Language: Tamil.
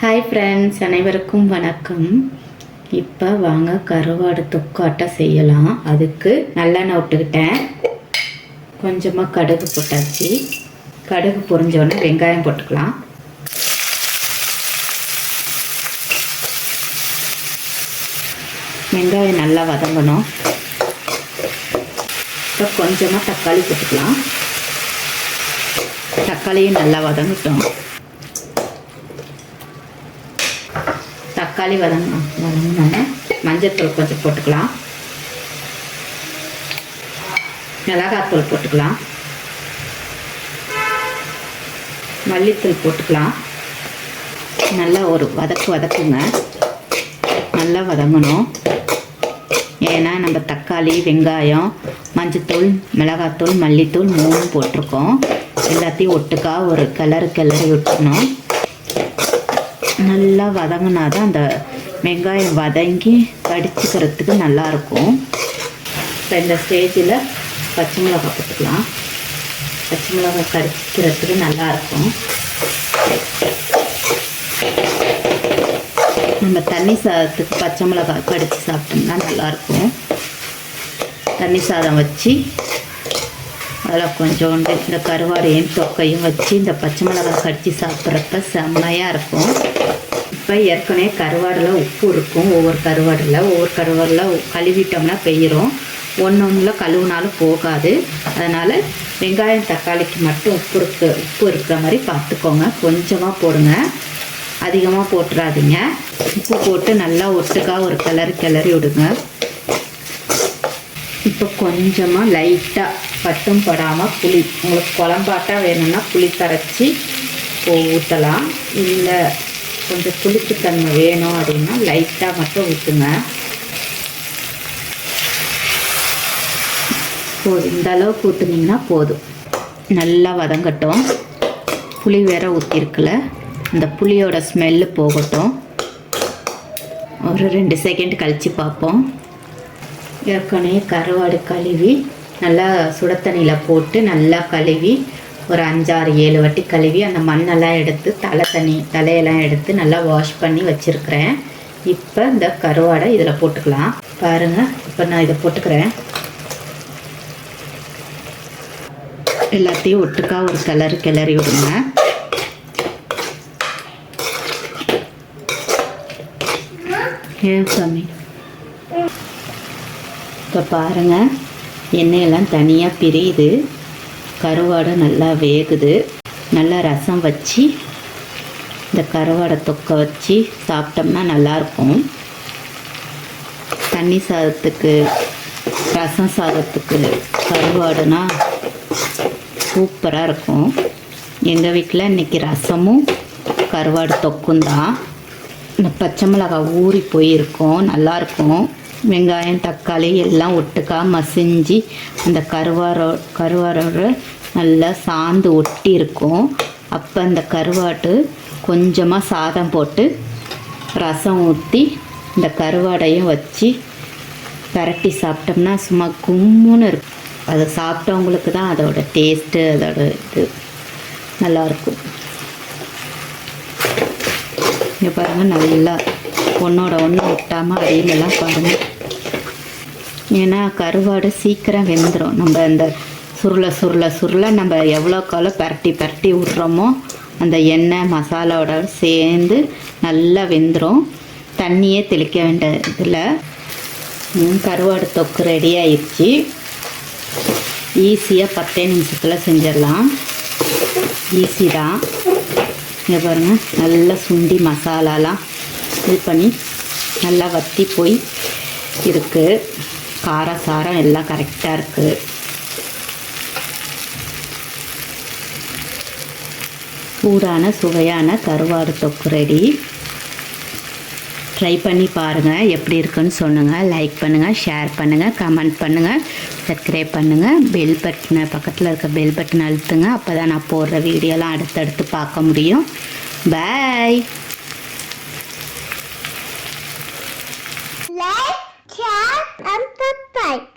ஹாய் ஃப்ரெண்ட்ஸ் அனைவருக்கும் வணக்கம். இப்போ வாங்க கருவாடு தொக்காட்டை செய்யலாம். அதுக்கு நல்லெண்ணெய் விட்டுக்கிட்டேன். கொஞ்சமாக கடுகு போட்டாச்சு. கடுகு பொரிஞ்சோடனே வெங்காயம் போட்டுக்கலாம். வெங்காயம் நல்லா வதங்கணும். இப்போ கொஞ்சமாக தக்காளி போட்டுக்கலாம். தக்காளியும் நல்லா வதங்கட்டும். தக்காளி வதங்க வதங்கினோடனே மஞ்சத்தூள் கொஞ்சம் போட்டுக்கலாம். மிளகாத்தூள் போட்டுக்கலாம். மல்லித்தூள் போட்டுக்கலாம். நல்லா ஒரு வதக்கு வதக்குங்க. நல்லா வதங்கணும். ஏன்னா நம்ம தக்காளி வெங்காயம் மஞ்சத்தூள் மிளகாத்தூள் மல்லித்தூள் மூணு போட்டிருக்கோம். எல்லாத்தையும் ஒட்டுக்கா ஒரு கிளறு கிளறி விட்டுணும் நல்லா வதங்கினா தான் அந்த வெங்காயம் வதங்கி கடிச்சிக்கிறதுக்கு நல்லாயிருக்கும். இப்போ இந்த ஸ்டேஜில் பச்சை மிளகாய் போட்டுக்கலாம். பச்சை மிளகாய் கடிச்சிக்கிறதுக்கு நல்லாயிருக்கும். நம்ம தண்ணி சாதத்துக்கு பச்சை மிளகாய் கடித்து சாப்பிட்டோம்னா நல்லாயிருக்கும். தண்ணி சாதம் வச்சு அதில் கொஞ்சோண்டு இந்த கருவாடையும் தொக்கையும் வச்சு இந்த பச்சை மிளகாய் கடித்து சாப்பிட்றப்ப செம்மையாக இருக்கும். இப்போ ஏற்கனவே கருவாடில் உப்பு இருக்கும். ஒவ்வொரு கருவாடில் ஒவ்வொரு கருவாடில் கழுவிட்டோம்னா பெய்யிரும் ஒன்று ஒன்றில் கழுவுனாலும் போகாது. அதனால் வெங்காயம் தக்காளிக்கு மட்டும் உப்பு இருக்கு. உப்பு இருக்கிற மாதிரி பார்த்துக்கோங்க. கொஞ்சமாக போடுங்க. அதிகமாக போட்டுறாதீங்க. உப்பு போட்டு நல்லா ஒட்டுக்கா ஒரு கிளறி கிளறி விடுங்க. இப்போ கொஞ்சமாக லைட்டாக பட்டும் படாமல் புளி. உங்களுக்கு குழம்பாட்டாக வேணும்னா புளி கரைச்சி ஊற்றலாம் இல்லை கொஞ்சம் புளிப்புத்தன்மை வேணும் அப்படின்னா லைட்டாக மட்டும் ஊற்றுங்க போதும். இந்த அளவுக்கு ஊற்றுனீங்கன்னா போதும். நல்லா வதங்கட்டும். புளி வேற ஊற்றிருக்குல அந்த புளியோட ஸ்மெல்லு போகட்டும். ஒரு ரெண்டு செகண்ட் கழித்து பார்ப்போம். ஏற்கனவே கருவாடு கழுவி நல்லா சுட தண்ணியில் போட்டு நல்லா கழுவி ஒரு அஞ்சாறு ஏழு வாட்டி கழுவி அந்த மண்ணெல்லாம் எடுத்து தலை தண்ணி தலையெல்லாம் எடுத்து நல்லா வாஷ் பண்ணி வச்சுருக்கிறேன். இப்போ இந்த கருவாடை இதில் போட்டுக்கலாம். பாருங்கள் இப்போ நான் இதை போட்டுக்கிறேன். எல்லாத்தையும் ஒட்டுக்கா ஒரு கிளறு கிளறி விடுங்க. ஏன் சாமி? இப்போ பாருங்கள் எண்ணெயெல்லாம் தனியாக பிரியுது. கருவாடை நல்லா வேகுது. நல்லா ரசம் வச்சு இந்த கருவாடை தொக்க வச்சு சாப்பிட்டோம்னா நல்லாயிருக்கும். தண்ணி சாதத்துக்கு ரசம் சாதத்துக்கு கருவாடுனா சூப்பராக இருக்கும் எங்கள் வீட்டில் இன்றைக்கி ரசமும் கருவாடு தொக்கும் தான். இந்த பச்சை மிளகாய் ஊறி போயிருக்கோம். நல்லாயிருக்கும். வெங்காயம் தக்காளி எல்லாம் ஒட்டுக்கா மசிஞ்சு அந்த கருவாரோ கருவாரோட நல்லா சாந்து ஒட்டி இருக்கும். அப்போ அந்த கருவாட்டு கொஞ்சமாக சாதம் போட்டு ரசம் ஊற்றி இந்த கருவாடையும் வச்சு பரட்டி சாப்பிட்டோம்னா சும்மா கும்முன்னு இருக்கும். அதை சாப்பிட்டவங்களுக்கு தான் அதோட டேஸ்ட்டு அதோட இது நல்லாயிருக்கும் இங்கே பாருங்கள் நல்லா ஒன்றோட ஒன்று ஒட்டாமல் அடியிலலாம் பாருங்கள் ஏன்னா கருவாடு சீக்கிரம் வெந்துடும் நம்ம இந்த சுருளை சுருளை சுருளை நம்ம எவ்வளோ காலம் பரட்டி பரட்டி விட்றோமோ அந்த எண்ணெய் மசாலாவோட சேர்ந்து நல்லா வெந்துடும் தண்ணியே தெளிக்க வேண்டியதில்ல. கருவாடு தொக்கு ரெடி ஆயிடுச்சு ஈஸியாக பத்தே நிமிஷத்தில் செஞ்சிடலாம். ஈஸி தான். இங்கே பாருங்கள் நல்லா சுண்டி மசாலாலாம் இது பண்ணி நல்லா வத்தி போய் இருக்குது காரம் சாரம் எல்லாம் கரெக்டாக இருக்குது சூடான சுவையான கருவாடு தொக்கு ரெடி ட்ரை பண்ணி பாருங்கள் எப்படி இருக்குன்னு சொல்லுங்கள் லைக் பண்ணுங்கள் ஷேர் பண்ணுங்கள் கமெண்ட் பண்ணுங்கள் சப்ஸ்கிரைப் பண்ணுங்கள் பெல் பட்டனை பக்கத்தில் இருக்க பெல் பட்டன் அழுத்துங்க. அப்போ தான் நான் போடுற வீடியோலாம் அடுத்தடுத்து பார்க்க முடியும். பாய் para o papai.